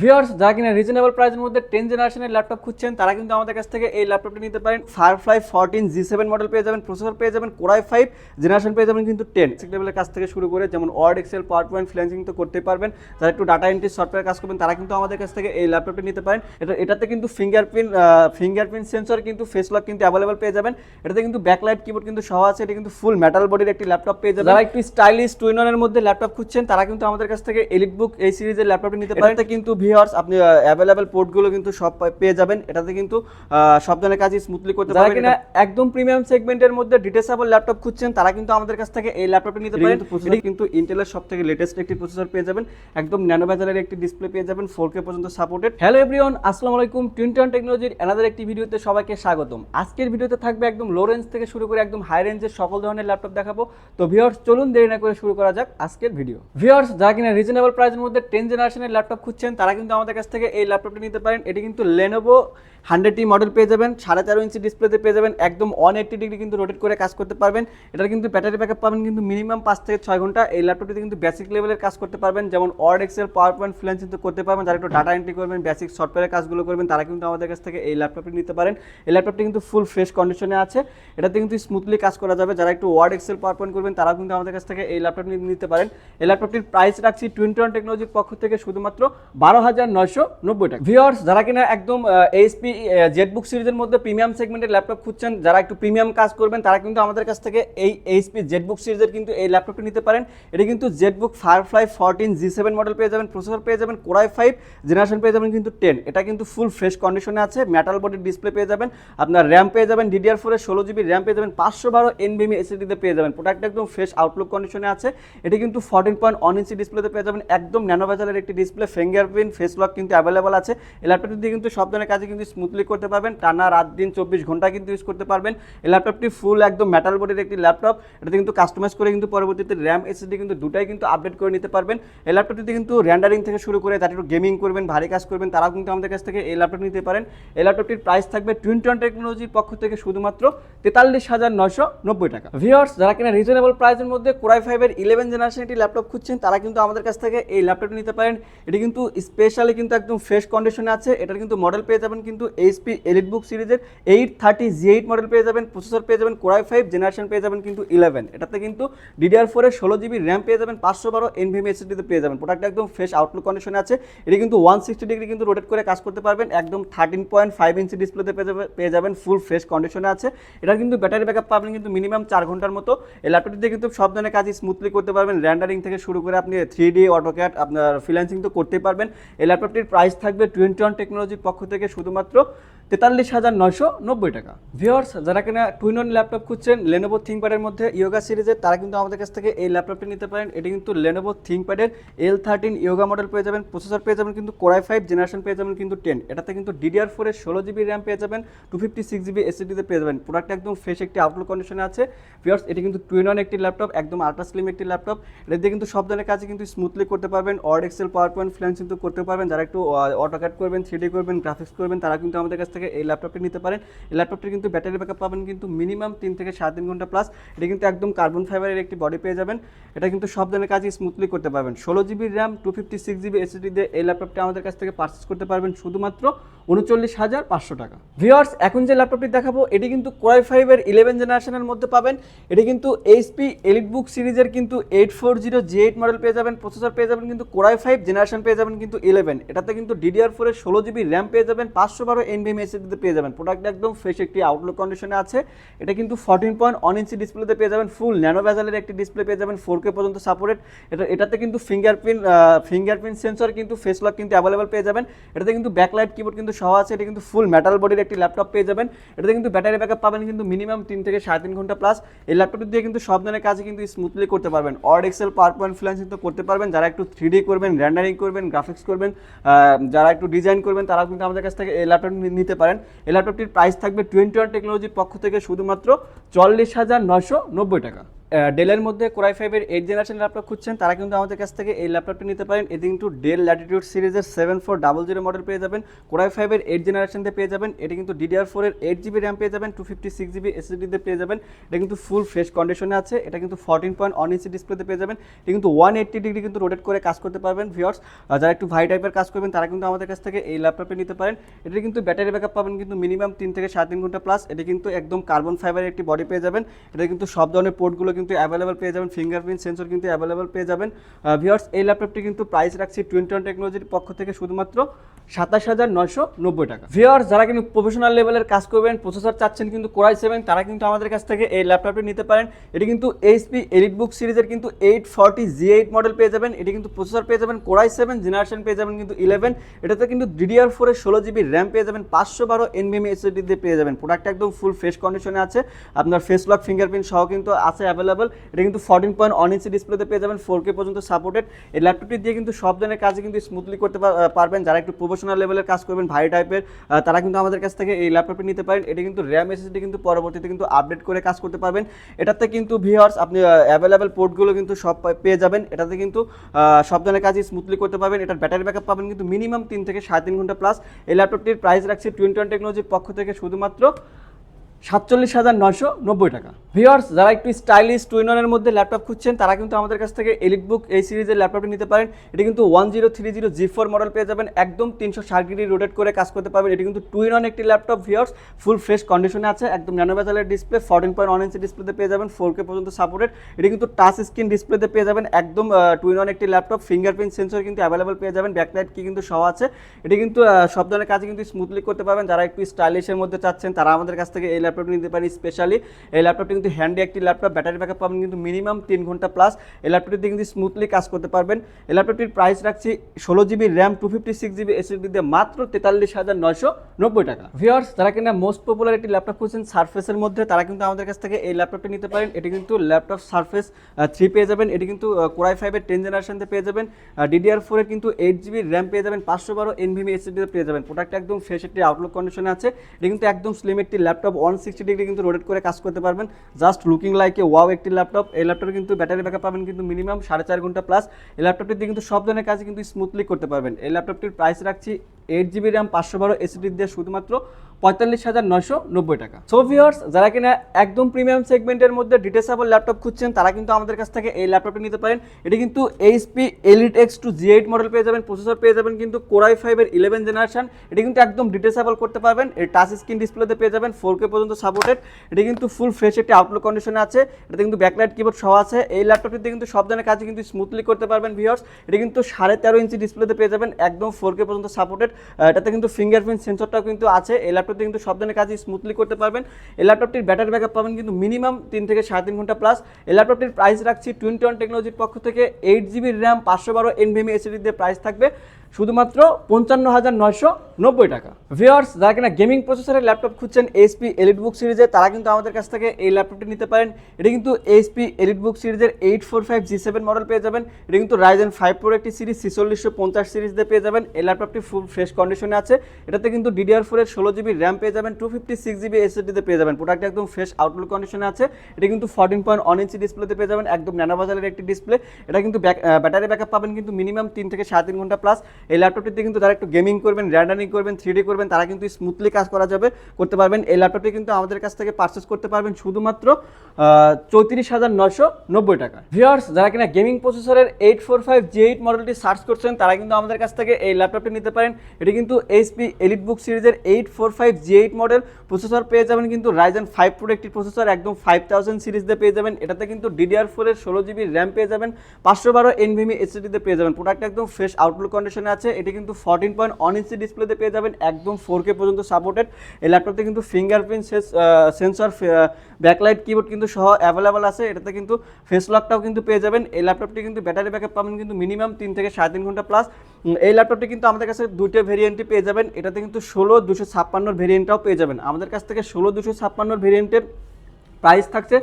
Viewers যারা কিনা reasonable প্রাইসের মধ্যে টেন জেনারেশনের ল্যাপটপ খুঁজছেন তারা কিন্তু আমাদের কাছ থেকে এই ল্যাপটপটি নিতে পারেন। Firefly fourteen G seven model পেয়ে যাবেন প্রসেসর পেয়ে যাবেন কোরাই ফাইভ জেনারেশন পেয়ে যাবেন কিন্তু টেন লেভেলের কাছ থেকে শুরু করে যেমন Word Excel PowerPoint freelancing তো করতে পারবেন। যারা একটু ডাটা এন্ট্রি সফটওয়্যার কাজ করবেন তারা কিন্তু আমাদের কাছ থেকে এই ল্যাপটপটি নিতে পারেন। এটা এটাতে কিন্তু ফিঙ্গারপ্রিন্ট ফিঙ্গারপ্রিন্ট সেন্সর কিন্তু ফেস লক কিন্তু অ্যাভেলেবল পেয়ে যাবেন। এটাতে কিন্তু ব্যাকলাইট কিবোর্ড কিন্তু সহ আছে। এটা কিন্তু ফুল মেটাল বডির একটি ল্যাপটপ পেয়ে যাবেন। যারা একটু স্টাইলিশ টুইননের মধ্যে ল্যাপটপ খুঁজছেন তারা কিন্তু আমাদের কাছ থেকে এলিট বুক এই সিরিজের ল্যাপটপটি নিতে পারেন। কিন্তু ভিউয়ার্স আপনি অ্যাভেলেবল পোর্টগুলো কিন্তু সব পেয়ে যাবেন। এটাতে কিন্তু সব ধরনের কাজই স্মুথলি করতে পারবেন। কিনা একদম প্রিমিয়াম সেগমেন্টের মধ্যে ডিটেসাবল ল্যাপটপ খুঁজছেন তারা কিন্তু আমাদের কাছ থেকে এই ল্যাপটপটি নিতে পারেন। এটি কিন্তু ইন্টেলের সব থেকে লেটেস্ট একটি প্রসেসর পেয়ে যাবেন। একদম ন্যানো ব্যাজারের একটি ডিসপ্লে পেয়ে যাবেন ফোর কে পর্যন্ত সাপোর্টেড হ্যালো এভরিওয়ান আসসালামু আলাইকুম। টুইন্টন টেকনোলজির অ্যানাদার একটি ভিডিওতে সবাইকে স্বাগতম। আজকের ভিডিওতে থাকবে একদম লো রেঞ্জ থেকে শুরু করে একদম হাই রেঞ্জের সকল ধরনের ল্যাপটপ দেখাবো। তো ভিউয়ার্স চলুন দেরি না করে শুরু করা যাক আজকের ভিডিও ভিউয়ার্স যারা কিনা রিজনেবল প্রাইসের মধ্যে টেন জেনারেশনের ল্যাপটপ খুঁজছেন তারা কিন্তু আমাদের কাছ থেকে এই ল্যাপটপটি নিতে পারেন। এটি কিন্তু লেনোভো হান্ড্রেড টি মডেল পেয়ে যাবেন, সাড়ে তেরো ইঞ্চি ডিসপ্লেতে পেয়ে যাবেন, একদম ওয়ান এইট্টি ডিগ্রি কিন্তু রোটেট করে কাজ করতে পারবেন। এটার কিন্তু ব্যাটারি ব্যাকআপ পাবেন কিন্তু মিনিমাম পাঁচ থেকে ছয় ঘণ্টা। এই ল্যাপটপটিতে কিন্তু বেসিক লেভেলের কাজ করতে পারবেন, যেমন Word Excel PowerPoint freelancing তো করতে পারবেন, যারা একটু ডাটা এন্ট্রি করবেন বেসিক সফটওয়্যারের কাজগুলো করবেন, তারা কিন্তু আমাদের কাছ থেকে এই ল্যাপটপটি নিতে পারেন। এই ল্যাপটপটি কিন্তু ফুল ফ্রেশ কন্ডিশনে আছে। এটাতে কিন্তু স্মুথলি কাজ করা যাবে। যারা একটু ওয়ার্ড এক্সেল পাওয়ার পয়েন্ট করবেন, তারাও কিন্তু আমাদের কাছ থেকে এই ল্যাপটপটি নিতে পারেন। এই ল্যাপটপটির প্রাইস রাখছি টুয়েন্টি ওয়ান টেকনোলজির পক্ষ থেকে শুধুমাত্র বারো হাজার নয়শো নব্বই টাকা। ভিওর্স যারা কিনা একদম এইচপি জেটবুক সিরিজের মধ্যে প্রিমিয়াম সেগমেন্টের ল্যাপটপ খুঁজছেন, যারা একটু প্রিমিয়াম কাজ করবেন, তারা কিন্তু আমাদের কাছ থেকে এই এইচপি জেটবুক সিরিজের কিন্তু এই ল্যাপটপটি নিতে পারেন। এটা কিন্তু Jetbook Firefly fourteen G seven model পেয়ে যাবেন প্রসেসর পেয়ে যাবেন কোরাই ফাইভ জেনারেশন পেয়ে যাবেন কিন্তু টেন এটা কিন্তু ফুল ফ্রেশ কন্ডিশনে আছে মেটাল বডির ডিসপ্লে পেয়ে যাবেন, আপনার র্যাম পেয়ে যাবেন ডিডিআর ফোরের ষোলো জিবি র্যাম পেয়ে যাবেন, পাঁচশো বারো এনবিএমি এসএসডিতে পেয়ে যাবেন। প্রোডাক্ট একদম ফ্রেশ আউটলুক কন্ডিশনে আছে। এটি কিন্তু ফোরটিন পয়েন্ট ওয়ান ইঞ্চি ডিসপ্লেতে পেয়ে যাবেন, একদম ন্যানো ভেজালের একটি ডিসপ্লে ফিঙ্গারপ্রিন্ট ফেস লক কিন্তু অ্যাভেলেবল আছে। এই ল্যাপটপটি দিয়ে কিন্তু সব ধরনের কাজে কিন্তু স্মুথলি করতে পারবেন। টানা রাত দিন চব্বিশ ঘণ্টা কিন্তু ইউজ করতে পারবেন। এই ল্যাপটপটি ফুল একদম মেটাল বডির একটি ল্যাপটপ এটাতে কিন্তু কাস্টমাইজ করে কিন্তু পরবর্তীতে র্যাম এসএসডি কিন্তু দুটাই কিন্তু আপডেট করে নিতে পারবেন। এই ল্যাপটপটিতে কিন্তু র্যান্ডারিং থেকে শুরু করে একটু গেমিং করবেন, ভারী কাজ করবেন, তারাও কিন্তু আমাদের কাছ থেকে এই ল্যাপটপ নিতে পারেন। এই ল্যাপটপটির প্রাইস থাকবে টুয়েন্টি ওয়ান টেকনোলজির পক্ষ থেকে শুধুমাত্র তেতাল্লিশ হাজার নয়শো নব্বই টাকা। ভিওর্স যারা কিনা রিজনেবল প্রাইসের মধ্যে কোরাই ফাইভের ইলেভেন জেনারেশন একটি ল্যাপটপ খুঁজছেন, তারা কিন্তু আমাদের কাছ থেকে এই ল্যাপটপটি নিতে পারেন। এটি কিন্তু স্পেশালি কিন্তু একদম ফ্রেশ কন্ডিশনে আছে। এটার কিন্তু মডেল পেয়ে যাবেন কিন্তু এইচপি এলিট বুক সিরিজের eight thirty G eight model পেয়ে যাবেন প্রসেসর পেয়ে যাবেন কোরাই ফাইভ জেনারেশন পেয়ে যাবেন কিন্তু ইলেভেন এটাতে কিন্তু ডিডিআর ফোরের ষোলো জিবি র্যাম পেয়ে যাবেন, পাঁচশো বারো এনভিএম এসএসডিতে পেয়ে যাবেন। প্রোডাক্ট একদম ফ্রেশ আউটলুক কন্ডিশনে আছে। এটি কিন্তু ওয়ান সিক্সটি ডিগ্রি কিন্তু রোটেট করে কাজ করতে পারবেন। একদম থার্টিন পয়েন্ট ফাইভ ইঞ্চি ডিসপ্লেতে পেয়ে যাবে- পেয়ে যাবেন ফুল ফ্রেশ কন্ডিশনে আছে। এটা কিন্তু ব্যাটারি ব্যাকআপ পাবেন কিন্তু মিনিমাম চার ঘণ্টার মতো। এই ল্যাপটপটি দিয়ে কিন্তু সব ধরনের কাজই স্মুথলি করতে পারবেন। র্যান্ডারিং থেকে শুরু করে আপনি থ্রি ডি অটোক্যাট আপনার ফ্রিল্যান্সিং তো করতেই পারবেন। এই ল্যাপটপটির প্রাইস থাকবে টোয়েন্টি ওয়ান টেকনোলজির পক্ষ থেকে শুধুমাত্র তেতাল্লিশ হাজার নয়শো নব্বই টাকা। ভিওর্স যারা কিনা টুইন ওয়ান ল্যাপটপ খুঁজছেন লেনোভো থিঙ্কপ্যাডের মধ্যে ইয়োগা সিরিজের তারা কিন্তু আমাদের কাছ থেকে এই ল্যাপটপটি নিতে পারেন। এটি কিন্তু লেনোভো থিঙ্কপ্যাডের এল থার্টিন ইয়োগা মডেল পেয়ে যাবেন প্রসেসর পেয়ে যাবেন, কিন্তু কোরাই ফাইভ জেনারেশন পেয়ে যাবেন কিন্তু টেন এটাতে কিন্তু ডিডিআর ফোরের ষোলো জিবি র্যাম পেয়ে যাবেন টু ফিফটি সিক্স জিবি এসএসডিতে পেয়ে যাবেন। প্রোডাক্ট একদম ফ্রেশ একটি আউটলুক কন্ডিশনে আছে। ভিওর্স এটি কিন্তু টুইন ওয়ান একটি ল্যাপটপ একদম আল্ট্রা স্লিম একটি ল্যাপটপ এটা দিয়ে কিন্তু সব ধরনের কাজে কিন্তু স্মুথলি করতে পারবেন। Word Excel PowerPoint freelance কিন্তু করতে পারবেন। যারা একটু অটোক্যাট করবেন থ্রি করবেন গ্রাফিক্স করবেন, তারা কিন্তু আমাদের কাছ থেকে এই ল্যাপটপটি নিতে পারেন। এই ল্যাপটপটি কিন্তু ব্যাটারি ব্যাকআপ পাবেন কিন্তু মিনিমাম তিন থেকে সাড়ে তিন ঘণ্টা প্লাস এটা কিন্তু একদম কার্বন ফাইবারের একটি বডি পেয়ে যাবেন। এটা কিন্তু সব ধরনের কাজই স্মুথলি করতে পারবেন। ষোলো GB RAM two fifty six GB SSD দিয়ে এই ল্যাপটপটি আমাদের কাছ থেকে পারচেস করতে পারবেন। শুধুমাত্র উনচল্লিশ হাজার পাঁচশো টাকা। ভিওয়ার্স এখন যে ল্যাপটপটি দেখাবো, এটি কিন্তু কোরাই ফাইভের ইলেভেন জেনারেশনের মধ্যে পাবেন। এটি কিন্তু এইচপি এলিট বুক সিরিজের কিন্তু eight four zero G eight model পেয়ে যাবেন প্রসেসর পেয়ে যাবেন, কিন্তু কোরাই ফাইভ জেনারেশন পেয়ে যাবেন কিন্তু ইলেভেন এটাতে কিন্তু ডিডিআর ফোরের ষোলো জিবি র্যাম পেয়ে যাবেন, পাঁচশো বারো এনভিএম এসএসডিতে পেয়ে যাবেন। প্রোডাক্ট একদম ফ্রেশ একটি আউটলুক কন্ডিশনে আছে। এটা কিন্তু ফর্টিন পয়েন্ট ওয়ান ইঞ্চি ডিসপ্লেতে পেয়ে যাবেন ফুল ন্যানো ভ্যাজালের একটি ডিসপ্লে পেয়ে যাবেন ফোর কে পর্যন্ত সাপোর্টেড এটা, এটাতে কিন্তু ফিঙ্গারপ্রিন্ট ফিঙ্গারপ্রিন্ট সেন্সর কিন্তু ফেস লক কিন্তু অ্যাভেলেবল পেয়ে যাবেন। এটাতে কিন্তু ব্যাকলাইট কিবোর্ড কিন্তু সহ আছে, এটা কিন্তু ফুল মেটাল বডির একটি ল্যাপটপ পেয়ে যাবেন। এটাতে কিন্তু ব্যাটারি ব্যাকআপ পাবেন কিন্তু মিনিমাম তিন থেকে সাড়ে তিন ঘণ্টা প্লাস এই ল্যাপটপটি দিয়ে কিন্তু সব ধরনের কাজে কিন্তু স্মুথলি করতে পারবেন। Word Excel PowerPoint freelancing তো করতে পারবেন। যারা একটু থ্রি করবেন র্যান্ডারিং করবেন গ্রাফিক্স করবেন যারা একটু ডিজাইন করবেন তারা কিন্তু আমাদের কাছ থেকে এই ল্যাপটপ নিতে পারেন। এই ল্যাপটপটির প্রাইস থাকবে টোয়েন্টি ওয়ান টেকনোলজির পক্ষ থেকে শুধুমাত্র চল্লিশ হাজার নশো নব্বই টাকা। ডেলের মধ্যে কোরাই ফাইভের এইট জেনারেশন ল্যাপটপ খুঁজছেন, তারা কিন্তু আমাদের কাছ থেকে এই ল্যাপটপটি নিতে পারেন। এতে কিন্তু ডেল ল্যাটিটিউড সিরিজের seven four double zero model পেয়ে যাবেন। কোরাই ফাইভের এইট জেনারেশনতে পেয়ে যাবেন। এটা কিন্তু ডিডিআর ফোরের এইট জিবি র্যাম পেয়ে যাবেন টু ফিফটি সিক্স জিবি এসএসডিতে পেয়ে যাবেন। এটা কিন্তু ফুল ফ্রেশ কন্ডিশনে আছে। এটা কিন্তু ফোরটিন পয়েন্ট অন ইঞ্চি ডিসপ্লেতে পেয়ে যাবেন। এটা কিন্তু ওয়ান এইট্টি ডিগ্রি কিন্তু রোটেট করে কাজ করতে পারবেন ভিওর্স যারা একটু ভাই টাইপের কাজ করবেন, তারা কিন্তু আমাদের কাছ থেকে এই ল্যাপটপটি নিতে পারেন। এটা কিন্তু ব্যাটারি ব্যাকআপ পাবেন কিন্তু মিনিমাম তিন থেকে সাড়ে তিন ঘণ্টা প্লাস এটা কিন্তু একদম কার্বন ফাইবারের একটি বডি পেয়ে যাবেন। এটা কিন্তু সব ধরনের পোর্টগুলো কিন্তু অ্যাভেলেবল পেয়ে যাবেন ফিঙ্গারপ্রিন্ট সেন্সর কিন্তু অ্যাভেলেবল পেয়ে যাবেন। ভিওর্স এই ল্যাপটপটি কিন্তু প্রাইস রাখছি টোয়েন্টি ওয়ান টেকনোলজির পক্ষ থেকে শুধুমাত্র সাতাশ হাজার নয়শো নব্বই টাকা। ভিওর্স যারা কিন্তু প্রফেশনাল লেভেলের কাজ করবেন প্রসেসর চাচ্ছেন কিন্তু কোরাই সেভেন তারা কিন্তু আমাদের কাছ থেকে এই ল্যাপটপটি নিতে পারেন। এটি কিন্তু এইচপি এলিট বুক সিরিজের কিন্তু eight forty G eight model পেয়ে যাবেন। এটি কিন্তু প্রসেসর পেয়ে যাবেন কোরাই সেভেন জেনারেশন পেয়ে যাবেন কিন্তু ইলেভেন এটাতে কিন্তু ডিডিআর ফোরের ষোলো জিবি র্যাম পেয়ে যাবেন, পাঁচশো বারো এনবিএমি এসএসডি দিয়ে পেয়ে যাবেন। প্রোডাক্ট একদম ফুল ফ্রেশ কন্ডিশনে আছে। আপনার ফেস লক ফিঙ্গারপ্রিন্ট সহ কিন্তু আছে অ্যাভেলেবল এটা কিন্তু ফোরটিন পয়েন্ট অন ইঞ্চি ডিসপ্লেতে পেয়ে যাবেন ফোর কে পর্যন্ত সাপোর্টেড এই ল্যাপটপটি দিয়ে কিন্তু সব ধরনের কাজে কিন্তু স্মুথলি করতে পারবেন। যারা একটু প্রফেশনাল লেভেলের কাজ করবেন ভাই টাইপের তারা কিন্তু আমাদের কাছ থেকে এই ল্যাপটপটি নিতে পারেন। এটা কিন্তু র্যাম এসএসডি কিন্তু পরবর্তীতে কিন্তু আপডেট করে কাজ করতে পারবেন। এটাতে কিন্তু ভিওয়ার্স আপনি অ্যাভেলেবেল পোর্টগুলো কিন্তু সব পেয়ে যাবেন। এটাতে কিন্তু সব ধরনের কাজই স্মুথলি করতে পারবেন। এটার ব্যাটারি ব্যাকআপ পাবেন কিন্তু মিনিমাম তিন থেকে সাড়ে তিন ঘণ্টা প্লাস এই ল্যাপটপটির প্রাইস রাখছি টোয়েন্টি টেকনোলজির পক্ষ থেকে শুধুমাত্র সাতচল্লিশ হাজার নশো নব্বই টাকা। ভিওর্স যারা একটু স্টাইলিশ টুইননের মধ্যে ল্যাপটপ খুঁজছেন, তারা কিন্তু আমাদের কাছ থেকে এলিট বুক এই সিরিজের ল্যাপটপটি নিতে পারেন। এটি কিন্তু one zero three zero G four model পেয়ে যাবেন। একদম তিনশো ষাট ডিগ্রি রোটেট করে কাজ করতে পারবেন। এটি কিন্তু টুইনন একটি ল্যাপটপ ভিওর্স ফুল ফ্রেশ কন্ডিশনে আছে, একদম nano বেজালের display fourteen point one inch ডিসপ্লেতে পেয়ে যাবেন ফোর কে পর্যন্ত সাপোর্টেড এটি কিন্তু টাচ স্ক্রিন ডিসপ্লেতে পেয়ে যাবেন, একদম টুইনন একটি ল্যাপটপ ফিঙ্গারপ্রিন্ট সেন্সর কিন্তু অ্যাভেলেবল পেয়ে যাবেন ব্যাকলাইট কি কিন্তু সহ আছে। এটি কিন্তু সব ধরনের কাজে কিন্তু স্মুথলি করতে পারবেন। যারা একটু স্টাইলিশের মধ্যে চাচ্ছেন, তারা আমাদের কাছ থেকে এই ল্যাপটপটি নিতে পারেন স্পেশালি এই ল্যাপটপটি কিন্তু হ্যান্ডি একটি ল্যাপটপ, ব্যাটারি ব্যাকআপ পাবেন কিন্তু মিনিমাম তিন ঘণ্টা প্লাস এই ল্যাপটপটি কিন্তু স্মুথলি কাজ করতে পারবেন। এই ল্যাপটপটির প্রাইস রাখছি ষোলো GB RAM two fifty six GB SSD দিয়ে মাত্র তেতাল্লিশ হাজার নয়শো নব্বই টাকা। ভিওর্স যারা কিনা মোস্ট পপুলার একটি ল্যাপটপ খুঁজছেন সার্ফেসের মধ্যে, তারা কিন্তু আমাদের কাছ থেকে এই ল্যাপটপটি নিতে পারেন। এটি কিন্তু ল্যাপটপ সার্ফেস থ্রি পেয়ে যাবেন। এটি কিন্তু কোরাই ফাইভের টেন জেনারেশনতে পেয়ে যাবেন। ডিডিআর ফোরের কিন্তু এইট জিবি র্যাম পেয়ে যাবেন। পাঁচশো বারো এনভিমি এসএসডি পেয়ে যাবেন। প্রোডাক্ট একদম ফ্রেশ একটি আউটলুক কন্ডিশনে আছে। এটি কিন্তু একদম স্লিম একটি ল্যাপটপ ওয়ান সিক্সটি ডিগ্রি কিন্তু রোটেট করে কাজ করতে পারবেন। Just looking like a wow একটি ল্যাপটপ এই ল্যাপটপে কিন্তু ব্যাটারি ব্যাকআপ পাবেন কিন্তু মিনিমাম সাড়ে চার ঘণ্টা প্লাস এই ল্যাপটপটি দিয়ে কিন্তু সব ধরনের কাজ কিন্তু স্মুথলি করতে পারবেন। এই ল্যাপটপটির প্রাইস রাখছি এইট জিবি র্যাম পাঁচশো বারো এসিডি দিয়ে শুধুমাত্র পঁয়তাল্লিশ হাজার নয়শো নব্বই টাকা। সো ভিওর্স যারা কিনা একদম প্রিমিয়াম সেগমেন্টের মধ্যে ডিটেসেবল ল্যাপটপ খুঁজছেন, তারা কিন্তু আমাদের কাছ থেকে এই ল্যাপটপটি নিতে পারেন। এটি কিন্তু HP Elite x two G eight model পেয়ে যাবেন প্রসেসর পেয়ে যাবেন কিন্তু কোরাই ফাইভের ইলেভেন জেনারেশন এটি কিন্তু একদম ডিটেসাবল করতে পারবেন, এর টাচ স্ক্রিন ডিসপ্লেতে পেয়ে যাবেন ফোর কে পর্যন্ত সাপোর্টেড এটি কিন্তু ফুল ফ্রেশ একটি আউটলুক কন্ডিশনে আছে। এটাতে কিন্তু ব্যাকলাইট কিবোর্ড সহ আছে। এই ল্যাপটপটিতে কিন্তু সব ধরনের কাজ কিন্তু স্মুথলি করতে পারবেন ভিওর্স এটি কিন্তু সাড়ে তেরো ইঞ্চি ডিসপ্লেতে পেয়ে যাবেন, একদম ফোর কে পর্যন্ত সাপোর্টেড এটাতে কিন্তু ফিঙ্গারপ্রিন্ট সেন্সরটাও কিন্তু আছে। এই ল্যাপটপে কিন্তু সব ধরনের কাজই স্মুথলি করতে পারবেন। এই ল্যাপটপটির ব্যাটারি ব্যাকআপ পাবেন কিন্তু মিনিমাম তিন থেকে সাড়ে তিন ঘণ্টা প্লাস এই ল্যাপটপটির প্রাইস রাখছি টোয়েন্টি ওয়ান টেকনোলজির পক্ষ থেকে। এইট জিবি র্যাম পাঁচশো বারো এনভিএমি এসিডি দিয়ে প্রাইস থাকবে। শুধুমাত্র পঞ্চান্ন হাজার নয়শো নব্বই টাকা। ভিওর্স যারা কিনা গেমিং প্রসেসরের ল্যাপটপ খুঁজছেন এইচপি এলিট বুক সিরিজে তারা কিন্তু আমাদের কাছ থেকে এই ল্যাপটপটি নিতে পারেন। এটি কিন্তু এইচপি এলিট বুক সিরিজের eight four five G seven model পেয়ে যাবেন। এটি কিন্তু রাইজেন ফাইভ প্রো একটি সিরিজ ছিচল্লিশশো পঞ্চাশ সিরিজ দিয়ে পেয়ে যাবেন। এই ল্যাপটপটি ফুল ফ্রেশ কন্ডিশনে আছে। এটাতে কিন্তু ডিডিআর ফোরের ষোলো জিবি র্যাম পেয়ে যাবেন টু ফিফটি সিক্স জিবি এসএসডিতে পেয়ে যাবেন। প্রোডাক্ট একদম ফ্রেশ আউটলুক কন্ডিশনে আছে। এটা কিন্তু ফোরটিন পয়েন্ট ওয়ান ইঞ্চি ডিসপ্লেতে পেয়ে যাবেন, একদম ন্যানো বাজারের একটি ডিসপ্লে এটা কিন্তু ব্যাটারি ব্যাকআপ পাবেন কিন্তু মিনিমাম তিন থেকে সাড়ে তিন ঘণ্টা প্লাস এই ল্যাপটপটিতে কিন্তু যারা একটু গেমিং করবেন র্যান্ডারিং করবেন থ্রি করবেন, তারা কিন্তু স্মুথলি কাজ করা যাবে, করতে পারবেন। এই ল্যাপটপটি কিন্তু আমাদের কাছ থেকে পারচেস করতে পারবেন শুধুমাত্র চৌত্রিশ হাজার নশো নব্বই টাকা। ভিওর্স যারা কিনা গেমিং প্রসেসরের eight four five G eight মডেলটি সার্চ করছেন, তারা কিন্তু আমাদের কাছ থেকে এই ল্যাপটপটি নিতে পারেন। এটি কিন্তু এইচপি এলিট বুক সিরিজের eight four five G eight model processor পেয়ে যাবেন কিন্তু রাইজেন ফাইভ প্রো একটি প্রসেসর একদম ফাইভ থাউজেন্ড সিরিজ দিয়ে পেয়ে যাবেন। এটাতে কিন্তু ডিডিআর ফোরের ষোলো জিবি র্যাম পেয়ে যাবেন, পাঁচশো বারো এনভিমি এসএসডিতে পেয়ে যাবেন। প্রোডাক্ট একদম ফ্রেশ আউটলুক কন্ডিশনে আছে, এটি কিন্তু ফোরটিন পয়েন্ট অন ইঞ্চি ডিসপ্লেতে পেয়ে যাবেন, একদম ফোর কে পর্যন্ত সাপোর্টেড এই ল্যাপটপতে কিন্তু ফিঙ্গারপ্রিন্ট সেন্সর ব্যাকলাইট কিবোর্ড কিন্তু সহ অ্যাভেলেবল আছে, এটাতে কিন্তু ফেস লকটাও কিন্তু পেয়ে যাবেন। এই ল্যাপটপটি কিন্তু ব্যাটারি ব্যাকআপ পাবেন কিন্তু মিনিমাম তিন থেকে সাড়ে তিন ঘণ্টা প্লাস এই ল্যাপটপটি কিন্তু আমাদের কাছে দুটো ভেরিয়েন্টই পেয়ে যাবেন, এটাতে কিন্তু ষোলো দুশো ছাপ্পান্নর ভেরিয়েন্টটাও পেয়ে যাবেন। আমাদের কাছ থেকে ষোলো দুশো ছাপ্পান্নর ভেরিয়েন্টের প্রাইস থাকছে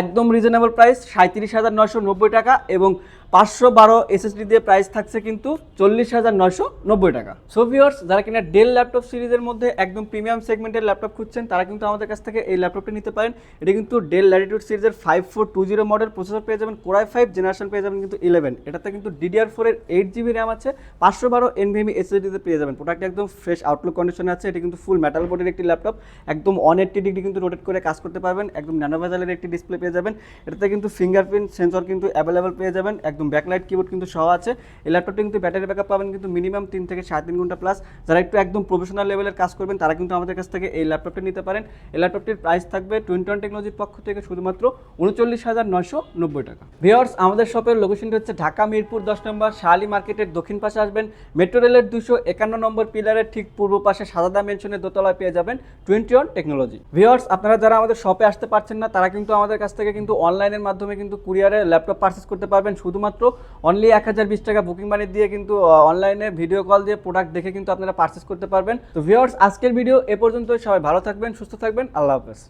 একদম রিজনেবল প্রাইস সাঁত্রিশ হাজার নশো নব্বই টাকা এবং পাঁচশো বারো এসএসডি দিয়ে প্রাইস থাকছে কিন্তু চল্লিশ হাজার নয়শো নব্বই টাকা। সো ভিউয়ার্স যারা কিনা ডেল ল্যাপটপ সিরিজের মধ্যে একদম প্রিমিয়াম সেগমেন্টের ল্যাপটপ খুঁজছেন, তারা কিন্তু আমাদের কাছ থেকে এই ল্যাপটপটা নিতে পারেন। এটা কিন্তু ডেল ল্যাটিটিউড সিরিজের five four two zero model processor পেয়ে যাবেন কোরাই ফাইভ জেনারেশন পেয়ে যাবেন কিন্তু ইলেভেন এটাতে কিন্তু ডিডিআর ফোরের এইট জিবি র্যাম আছে, পাঁচশো বারো এনভিএমি এসএসডিতে পেয়ে যাবেন। প্রোডাক্ট একদম ফ্রেশ আউটলুক কন্ডিশনে আছে, এটা কিন্তু ফুল মেটাল বোর্ডের একটি ল্যাপটপ একদম ওয়ান এইট্টি ডিগ্রি কিন্তু রোটেট করে কাজ করতে পারবেন, একদম ন্যানোভেজালের একটি ডিসপ্লে পেয়ে যাবেন। এটাতে কিন্তু ফিঙ্গারপ্রিন্ট সেন্সর কিন্তু অ্যাভেলেবেল পেয়ে যাবেন একদম ব্যাকলাইট কিবোর্ড কিন্তু সহ আছে। এই ল্যাপটপটা কিন্তু ব্যাটারি ব্যাকআপ পাবেন কিন্তু মিনিমাম তিন থেকে সাড়ে তিন ঘণ্টা প্লাস যারা একটু একদম প্রফেশনাল লেভেলের কাজ করবেন, তারা কিন্তু আমাদের কাছ থেকে এই ল্যাপটপটি নিতে পারেন। এই ল্যাপটপটির প্রাইস থাকবে টোয়েন্টি ওয়ান টেকনোলজির পক্ষ থেকে শুধুমাত্র উনচল্লিশ হাজার নয়শো নব্বই টাকা। ভিওর্স আমাদের শপের লোকেশনটি হচ্ছে ঢাকা মিরপুর দশ নম্বর শাহালি মার্কেটের দক্ষিণ পাশে আসবেন। মেট্রো রেলের দুশো একান্ন নম্বর পিলারের ঠিক পূর্ব পাশে সাদাদা মেনশনের দোতলায় পেয়ে যাবেন টোয়েন্টি ওয়ান টেকনোলজি ভিওর্স আপনারা যারা আমাদের শপে আসতে পারছেন না, তারা কিন্তু আমাদের কাছ থেকে কিন্তু অনলাইনের মাধ্যমে কিন্তু কুরিয়ারে ল্যাপটপ পারচেস করতে পারবেন। শুধুমাত্র অনলি এক হাজার বিশ টাকা বুকিং মানি দিয়ে কিন্তু অনলাইনে ভিডিও কল দিয়ে প্রোডাক্ট দেখে কিন্তু আপনারা পারচেস করতে পারবেন। তো ভিওর্স আজকের ভিডিও এ পর্যন্ত সবাই ভালো থাকবেন, সুস্থ থাকবেন। আল্লাহ হাফেজ।